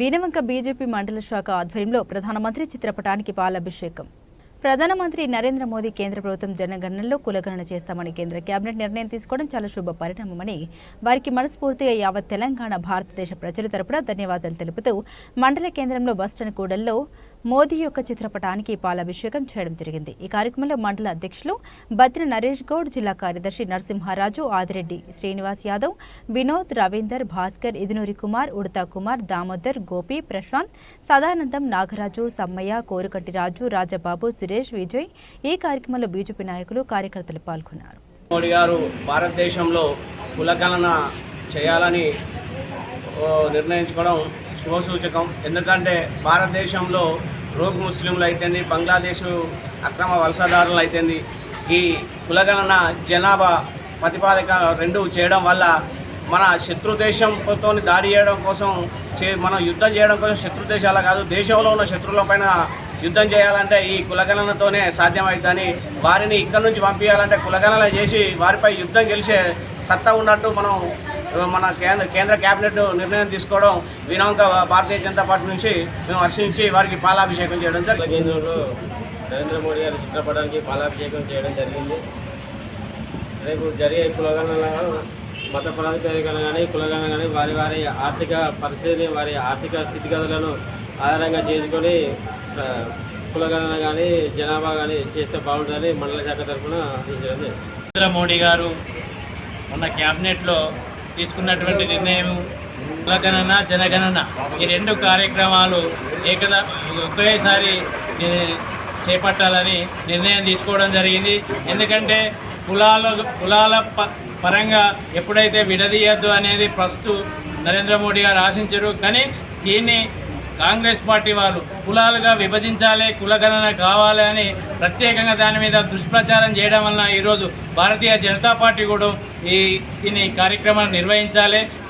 Veenavanka BJP మండల శాఖ ఆధ్వర్యంలో ప్రధానమంత్రి చిత్రపటానికి పాలాభిషేకం. ప్రధానమంత్రి నరేంద్ర మోదీ కేంద్ర ప్రభుత్వం జనగణనలో కులగణన చేస్తామని కేంద్ర కేబినెట్ నిర్ణయం తీసుకోవడం చాలా శుభ పరిణామమని వారికి మనస్ఫూర్తిగా యావత్ తెలంగాణ భారతదేశ ప్రజల తరపున ధన్యవాదాలు తెలుపుతూ మండల కేంద్రంలో బస్టాండ్ కూడల్లో మోదీ యొక్క చిత్రపటానికి పాలాభిషేకం చేయడం జరిగింది. ఈ కార్యక్రమంలో మండల అధ్యక్షులు బద్రి నరేష్ గౌడ్ జిల్లా కార్యదర్శి నరసింహారాజు ఆదిరెడ్డి శ్రీనివాస్ యాదవ్ వినోద్ రవీందర్ భాస్కర్ ఇదినూరి కుమార్ ఉడతా కుమార్ దామోదర్ గోపి ప్రశాంత్ సదానందం నాగరాజు సమ్మయ్య కోరుకంటి రాజు రాజబాబు సురేష్ విజయ్ ఈ కార్యక్రమంలో బీజేపీ నాయకులు కార్యకర్తలు పాల్గొన్నారు. మోడీ గారు భారతదేశంలో కులగణన చేయాలని నిర్ణయించుకోవడం శుభసూచకం. ఎందుకంటే భారతదేశంలో రోగ్ ముస్లింలు అయితేంది బంగ్లాదేశ్ అక్రమ వలసదారులు అయితేంది ఈ కులగణన జనాభా ప్రతిపాదిక రెండు చేయడం వల్ల మన శత్రు దేశంతో దాడి చేయడం కోసం చే మనం యుద్ధం చేయడం కోసం శత్రు దేశాల కాదు దేశంలో ఉన్న శత్రువుల పైన యుద్ధం చేయాలంటే ఈ కులగణనతోనే సాధ్యమవుతుందని వారిని ఇక్కడ నుంచి పంపించాలంటే కులగణన చేసి వారిపై యుద్ధం గెలిచే సత్తా ఉన్నట్టు మనం మన కేంద్ర కేంద్ర కేబినెట్ నిర్ణయం తీసుకోవడం వినాంక భారతీయ జనతా పార్టీ నుంచి మేము హర్షించి వారికి పాలాభిషేకం చేయడం జరిగింది కేంద్రంలో నరేంద్ర మోడీ గారి చిత్రపటానికి పాలాభిషేకం చేయడం జరిగింది రేపు జరిగే కులగణనలో మత ప్రాతిపదికన కానీ కులగణన కానీ వారి వారి ఆర్థిక పరిస్థితిని వారి ఆర్థిక స్థితిగతులను ఆధారంగా చేసుకొని కులగణన కానీ జనాభా కానీ చేస్తే బాగుంటుందని మండల శాఖ తరఫున. నరేంద్ర మోడీ గారు మొన్న క్యాబినెట్లో తీసుకున్నటువంటి నిర్ణయం. కులగణన జనగణన ఈ రెండు కార్యక్రమాలు ఏకదా ఒకేసారి చేపట్టాలని నిర్ణయం తీసుకోవడం జరిగింది. ఎందుకంటే కులాల కులాల ప- పరంగా ఎప్పుడైతే విడదీయద్దు అనేది ప్రస్తుతం నరేంద్ర మోడీ గారు ఆశించరు. కానీ దీన్ని కాంగ్రెస్ పార్టీ వాళ్ళు కులాలుగా విభజించాలి కులగణన కావాలి అని ప్రత్యేకంగా దాని మీద దుష్ప్రచారం చేయడం వలన ఈరోజు భారతీయ జనతా పార్టీ కూడా ఈ దీని కార్యక్రమాన్ని నిర్వహించాలి.